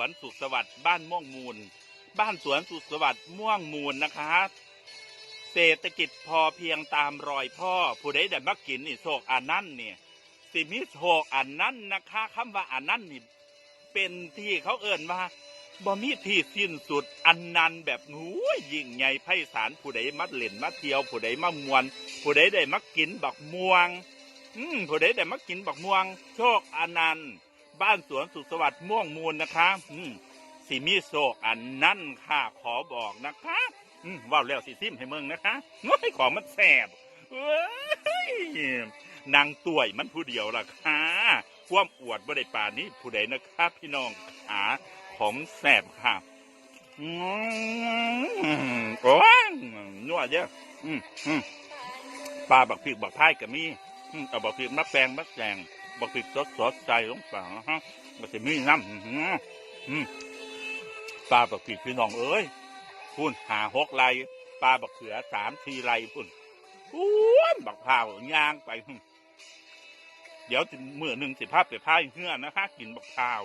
วนสุขสวัสดิ์บ้านม่วงมูล บ้านสวนสุขสวัสดิ์ม่วงมูลนะคะ เศรษฐกิจพอเพียงตามรอยพ่อ ผู้ใดได้มากินนี่โชคอันนั้นเนี่ยสิมีโชคอันนั้นนะคะคำว่าอันนั้นนี่เป็นที่เขาเอ่นว่าบ่มีที่สิ้นสุดอันนันแบบหนูยิ่งใหญ่ไพศาลผู้ใดมาเล่นมาเที่ยว ผู้ใดมามวน ผู้ใดได้มากินบักม่วง อืมผู้ใดได้มากินบักม่วง โชคอนันต์ บ้านสวนสุขสวัสดิ์ม่วงมูลนะคะอืมสิมีโชคอันนั้นค่ะขอบอกนะคะอืมว่าวแล้วสิซิมให้เมืองนะคะน้อยของมันแสบเว้ยนางต่วยมันผู้เดียวล่ะค่ะความอวดบ่ได้ป่านนี้ผู้ใดนะคะพี่น้องขาของแสบค่ะอืมโอ้ยนัวเยอะอืมอืมปลาบักพริกบักพายก็มีเอาบักพริกมาแปลงมาแกง บักพริกสดสดใจลงไปนะฮะมันจะมีน้ำปลาบักพริพี่น้องเอ้ยพุ่นหาหกไรปลาบักเขือสามสี่ไรพุ่นพุ่นบักพร้าวย่างไปเดี๋ยวเมื่อหนึ่งสิภาพไปพายเฮือนะคะกินบักพร้าว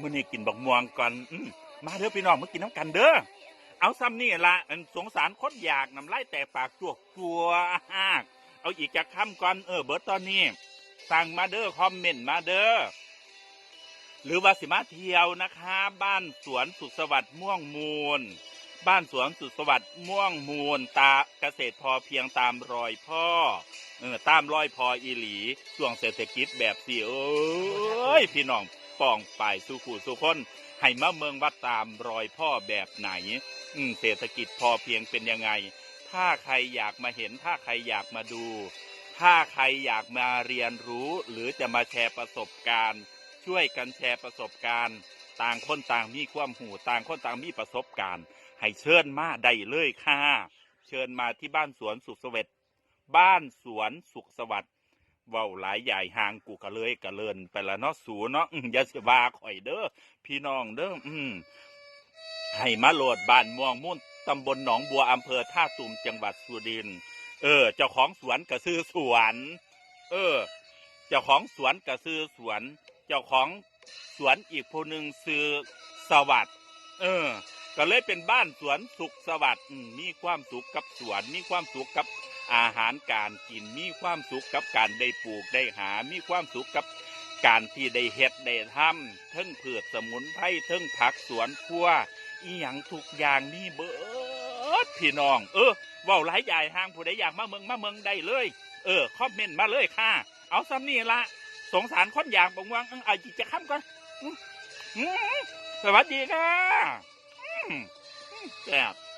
มื่อนี้กินบักม่วงก่อนอมมาเด้อพี่น้องมากินน้ำกันเด้อเอาซ้ำนี่ละอันสงสารคนอยากน้ำลายแตกปากจวกจัวเอาอีกจากคำก่อนเออเบิร์ตตอนนี้ สั่งมาเด้อคอมเมนต์มาเด้อหรือว่าสิมาเที่ยวนะคะ บ้านสวนสุขสวัสดิ์ม่วงมูล บ้านสวนสุขสวัสดิ์ม่วงมูล ตาเกษตรพอเพียงตามรอยพ่อเออตามรอยพออีหลีช่วงเศรษฐกิจแบบสี่เอ้ยพี่น้องป้องไปสู่ขู่สู่คนให้มาเมืองวัดตามรอยพ่อแบบไหน อืเศรษฐกิจพอเพียงเป็นยังไง ถ้าใครอยากมาเห็นถ้าใครอยากมาดู ถ้าใครอยากมาเรียนรู้หรือจะมาแชร์ประสบการณ์ ช่วยกันแชร์ประสบการณ์ ต่างคนต่างมีความหูต่างคนต่างมีประสบการณ์ ให้เชิญมาได้เลยค่ะ เชิญมาที่บ้านสวนสุขสวัสดิ์บ้านสวนสุขสวัสดิ์เว้าหลายใหญ่ห่างกูกะเลยกะเลินไปละเนาะสูเนาะอื้อย่าสว่าข่อยเด้อพี่น้องเด้ออืมให้มาโหลดบ้านม่วงมุ่นตำบลหนองบัวอำเภอท่าตูมจังหวัดสุรินทร์ เออ เจ้าของสวนก็ซื้อสวน เออ เจ้าของสวนก็ซื้อสวน เจ้าของสวนอีกผู้หนึ่งซื้อสวัสด์เออ ก็เลยเป็นบ้านสวนสุขสวัสด์มีความสุขกับสวน มีความสุขกับอาหารการกิน มีความสุขกับการได้ปลูกได้หา มีความสุขกับการที่ได้เฮ็ดได้ทำเทิงเผือกสมุนไพรเทิงผักสวนครัวอีหยังทุกอย่างมีเบิด พี่น้อง เออว้าหลายใหญ่ห้างผู้ใดอยากมาเมืองมาเมืองได้เลย เออคอมเมนต์มาเลยค่ะ เอาซ้ำนี่ละสงสารคนอยากบอกว่าเอาจิจะข้ามก่อนสวัสดีค่ะแซ่บ